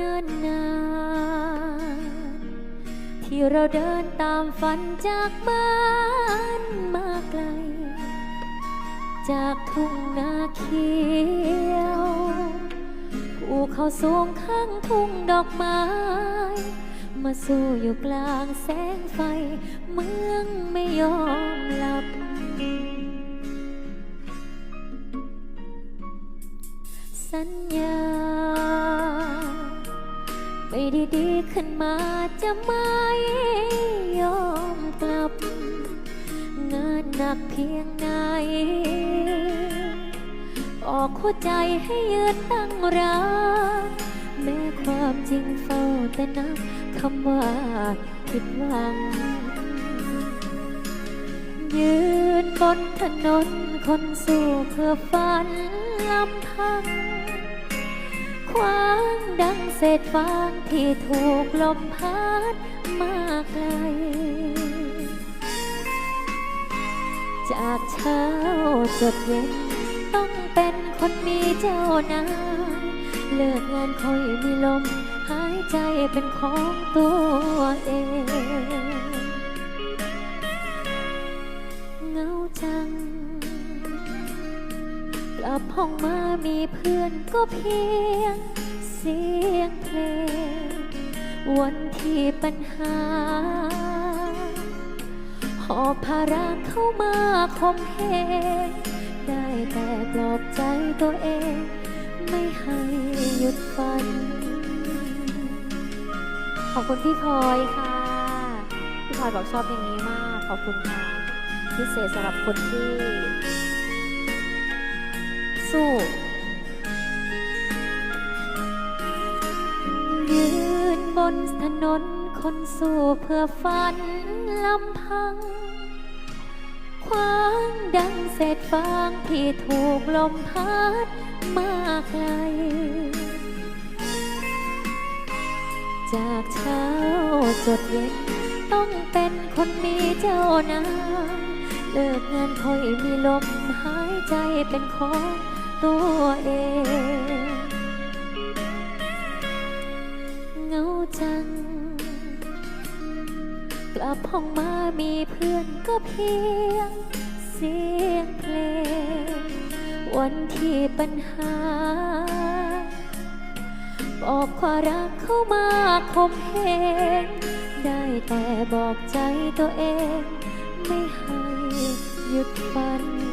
นิ่นนาน ที่เราเดินตามฝันจากบ้านมาไกล จากทุ่งนาเขียวภูเขาสูงข้างทุ่งดอกไม้ มาสู้อยู่กลางแสงไฟ เมืองไม่ยอมหลับสัญญา ไม่ด้ดีขึ้นมาจะไม่ยอมกลับ งานหนักเพียงไหนออกหัวใจให้ยืนตั้งรักแม้ความจริงเฝ้าแต่นับคำว่าผิดหวัง ยืนบนถนนคนสู้เพื่อฝันลำพัง คว้างดังเศษฟางที่ถูกลมพัดมาไกล จากเช้าจดเย็น ต้องเป็นคนมีเจ้านายเลิกงานค่อยมีลม หายใจเป็นของตัว ลับห้องมามีเพื่อนก็เพียงเสียงเพลง วันที่ปัญหา หอบภาระเข้ามาคมเหงได้แต่ปลอบใจตัวเอง ไม่ให้หยุดฝัน ขอบคุณพี่พลอยค่ะ พี่พลอยบอกชอบเพลงนี้มาก ขอบคุณค่ะพิเศษสำหรับคนที่ สู้ ยืนบนถนนคนสู้เพื่อฝันลำพัง คว้างดังเศษฟางที่ถูกลมพัดมาไกล จากเช้าจดเย็นต้องเป็นคนมีเจ้านายเลิกงานค่อยมีลมหายใจเป็นของ ตัวเองเงาจัง กลับห้องมามีเพื่อนก็เพียงเสียงเพลง วันที่ปัญหา บอกความรักเข้ามาคมเหงได้แต่บอกใจตัวเอง ไม่ให้หยุดฝัน